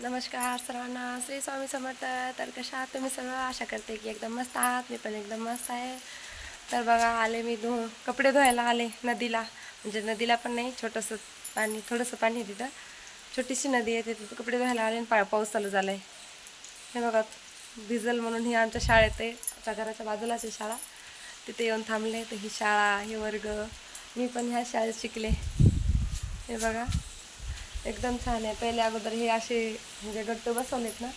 नमस्कार सर्वांना. श्री स्वामी समर्थ. तर कशा आहात तुम्ही सर्व? आशा करते की एकदम मस्त आहात. मी पण एकदम मस्त आहे. तर बघा आले मी धु कपडे धुवायला आले नदीला. म्हणजे नदीला पण नाही छोटंसं पाणी थोडंसं पाणी आहे तिथं. छोटीशी नदी आहे तिथं कपडे धुवायला आले आणि पा पाऊस चालू झाला आहे हे बघा भिजल म्हणून ही आमच्या शाळेत आहे. आमच्या घराच्या बाजूलाच आहे शाळा. तिथे येऊन थांबले. तर ही शाळा हे वर्ग. मी पण ह्या शाळेत शिकले. हे बघा. एकदम छान आहे. पहिले अगोदर हे असे म्हणजे गट्टू बसवलेत ना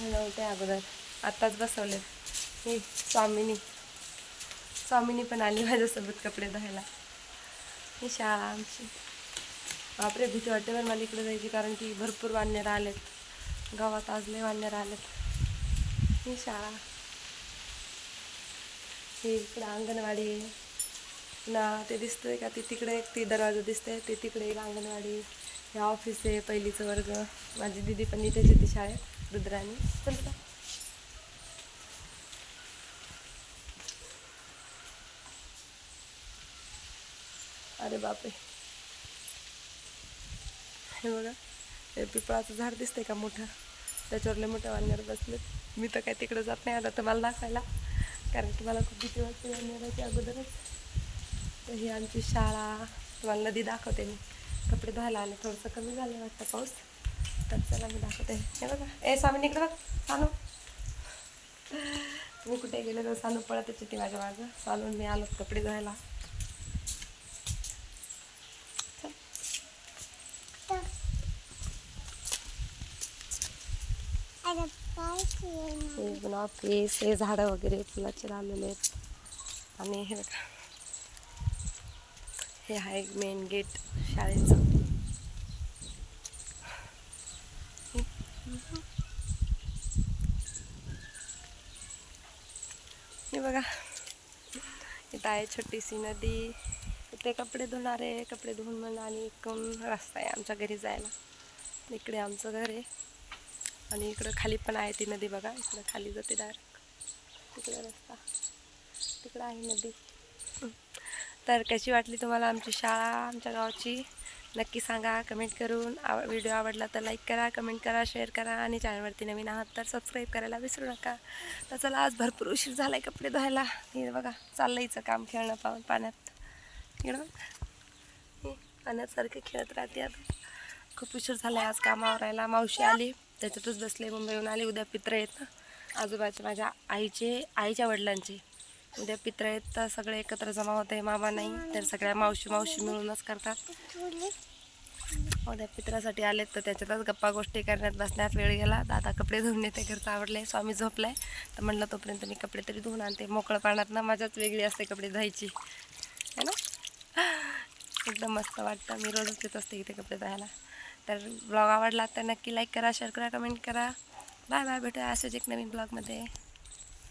नव्हते अगोदर आत्ताच बसवलेत. हे स्वामिनी स्वामिनी पण आली माझ्यासोबत कपडे धुवायला. ही शाळा आमची बापरे भीती वाटते पण मला इकडे जायची कारण की भरपूर वानर आलेत. गावात आजले वानर आलेत. ही शाळा ही इकडं अंगणवाडी आहे. ना ते दिसतंय का? ते तिकडे एक ती दरवाजा दिसतंय ते तिकडे एक अंगणवाडी. ह्या ऑफिस आहे पहिलीचं वर्ग. माझी दिदी पण इथेच येते शाळेत रुद्राणी चल का अरे बापरे. हे बघा हे पिपळाचं झाड दिसतंय का मोठं? त्याच्यावर लय मोठ्या वानर बसलेत. मी तर काय तिकडे जात नाही आता तुम्हाला दाखवायला. कारण की मला खूप भीती वाटते वानराची अगोदरच. तर ही आमची शाळा तुम्हाला नदी दाखवते मी. कपडे धुवायला आले थोडंसं कमी झालं वाटतं पाऊस. तर चला मी दाखवते. हे बघा ए स्वामी इकडे बघ. सानू. मी कुठे गेलो तर सानू पळत येते ती माझ्या मागं. चालून मी आलो कपडे धुवायला. ऑफिस हे झाडं वगैरे फुलाचे लावलेले आहेत. आणि हे बघा. हे आहे मेन गेट शाळेचं. हे बघा. इथं आहे छोटीशी नदी. इथे कपडे धुणारे कपडे धुवून म्हणून आणि एक रस्ता आहे आमच्या घरी जायला. इकडे आमचं घर आहे. आणि इकडं खाली पण आहे ती नदी बघा. इकडं खाली जाते डायरेक्ट तिकडं रस्ता. तिकडं आहे नदी. तर कशी वाटली तुम्हाला आमची शाळा आमच्या गावाची? नक्की सांगा. कमेंट करून. आव व्हिडिओ आवडला तर लाईक करा कमेंट करा शेअर करा आणि चॅनलवरती नवीन आहात तर सबस्क्राईब करायला विसरू नका. तर चला आज भरपूर उशीर झाला आहे कपडे धुवायला. हे बघा चाललं हिचं काम खेळणं पाहून पाण्यात. इकडं पाण्यासारखं खेळत राहते आता. खूप उशीर झाला आहे आज कामावर राहायला. मावशी आली. त्याच्यातच बसले. मुंबईहून आली. उद्या पित्र आहेत ना. आजोबाचे माझ्या आईचे आईच्या वडिलांचे. उद्या पित्र आहेत तर सगळे एकत्र जमा होते मामा नाही तर सगळ्या मावशी मावशी मिळूनच करतात. उद्या पित्रासाठी आलेत तर त्याच्यातच गप्पा गोष्टी करण्यात बसण्यात वेळ गेला. तर आता कपडे धुवून येते घरचं आवडले स्वामी झोपलाय. तर म्हणलं तोपर्यंत मी कपडे तरी धुवून आणते. मोकळं पाण्यात ना मजाच वेगळी असते कपडे धुवायची. है ना? एकदम मस्त वाटतं. मी रोजच येत असते इथे कपडे धुवायला. तर ब्लॉग आवडला तर नक्की लाईक करा शेअर करा कमेंट करा. बाय बाय भेटूया असेच एक नवीन ब्लॉगमध्ये.